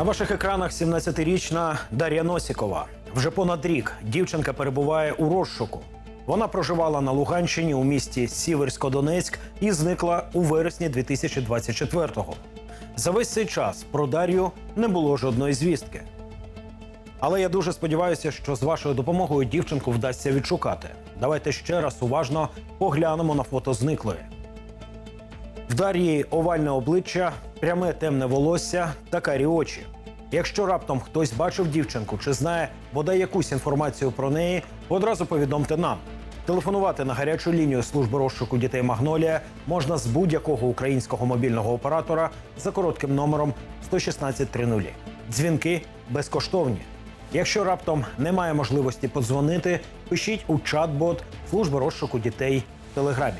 На ваших екранах 17-річна Дар'я Носікова. Вже понад рік дівчинка перебуває у розшуку. Вона проживала на Луганщині у місті Сіверсько-Донецьк і зникла у вересні 2024-го. За весь цей час про Дар'ю не було жодної звістки. Але я дуже сподіваюся, що з вашою допомогою дівчинку вдасться відшукати. Давайте ще раз уважно поглянемо на фото зниклої. В Дар'ї овальне обличчя, пряме темне волосся та карі очі. Якщо раптом хтось бачив дівчинку чи знає бодай якусь інформацію про неї, одразу повідомте нам. Телефонувати на гарячу лінію служби розшуку дітей Магнолія можна з будь-якого українського мобільного оператора за коротким номером 11630. Дзвінки безкоштовні. Якщо раптом немає можливості подзвонити, пишіть у чат-бот служби розшуку дітей в Телеграмі.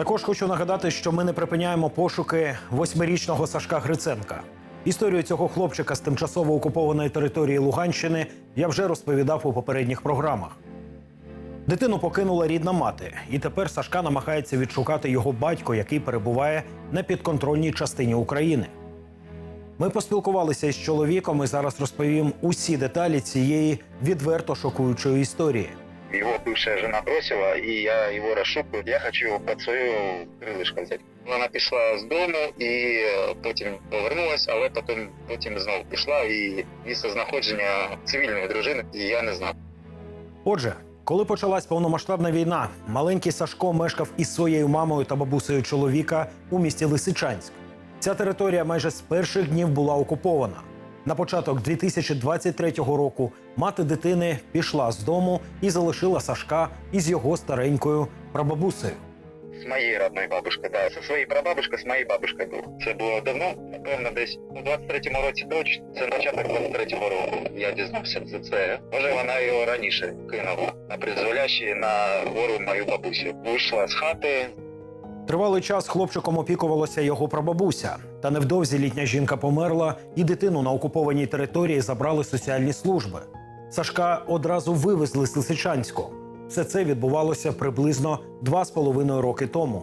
Також хочу нагадати, що ми не припиняємо пошуки восьмирічного Сашка Гриценка. Історію цього хлопчика з тимчасово окупованої території Луганщини я вже розповідав у попередніх програмах. Дитину покинула рідна мати, і тепер Сашка намагається відшукати його батько, який перебуває на підконтрольній частині України. Ми поспілкувалися із чоловіком і зараз розповім усі деталі цієї відверто шокуючої історії. Его бывшая жена бросила, и я его расшукаю. Я хочу его под свое крилишко взяти. Вона пішла з дому і е, потім повернулась, але потім, потім знову пішла і місце знаходження цивільної дружини, і я не знав. Отже, коли почалась повномасштабна війна, маленький Сашко мешкав із своєю мамою та бабусею чоловіка у місті Лисичанськ. Ця територія майже з перших днів була окупована. На початок 2023 року мати дитини пішла з дому і залишила Сашка із його старенькою прабабусею. З моєї родної бабушки, да. Це своєї прабабушки, з моєю бабушкою був. Це було давно, напевно, десь у 23-му році точно. Це початок 23-го року. Я дізнався за це. Може, вона його раніше кинула на призволяще на гору мою бабусю. Вийшла з хати, Тривалий час хлопчиком опікувалася його прабабуся. Та невдовзі літня жінка померла, і дитину на окупованій території забрали соціальні служби. Сашка одразу вивезли з Лисичанську. Все це відбувалося приблизно два з половиною роки тому.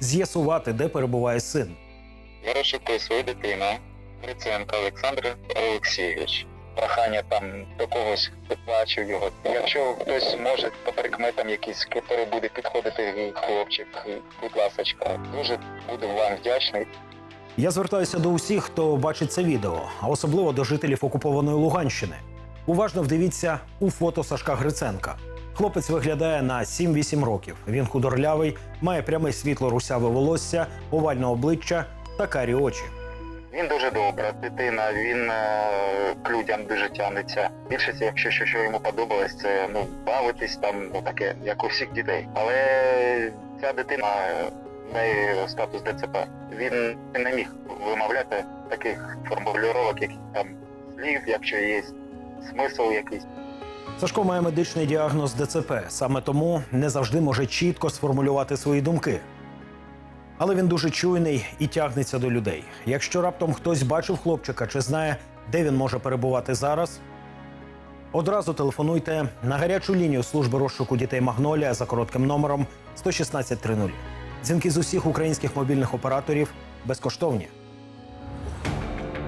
з'ясувати, де перебуває син. Я розшукую свою дитину, Гриценко Олександр Олексійович. Прохання там до когось хто його. Якщо хтось може по прикметам якийсь, який буде підходити хлопчик, будь ласочка, дуже буду вам вдячний. Я звертаюся до усіх, хто бачить це відео, а особливо до жителів окупованої Луганщини. Уважно вдивіться у фото Сашка Гриценка. Хлопець виглядає на 7-8 років. Він худорлявий, має пряме світло русяве волосся, овальне обличчя та карі очі. Він дуже добра дитина, він е, к людям дуже тягнеться. Більшість, якщо що, що йому подобалось, це ну бавитись там, ну таке, як у всіх дітей. Але ця дитина е, в неї статус ДЦП. Він не міг вимовляти таких формулювання, яких там слів, якщо є смисл якийсь. Сашко має медичний діагноз ДЦП. Саме тому не завжди може чітко сформулювати свої думки. Але він дуже чуйний і тягнеться до людей. Якщо раптом хтось бачив хлопчика чи знає, де він може перебувати зараз, одразу телефонуйте на гарячу лінію служби розшуку дітей Магнолія за коротким номером 11630. Дзвінки з усіх українських мобільних операторів безкоштовні.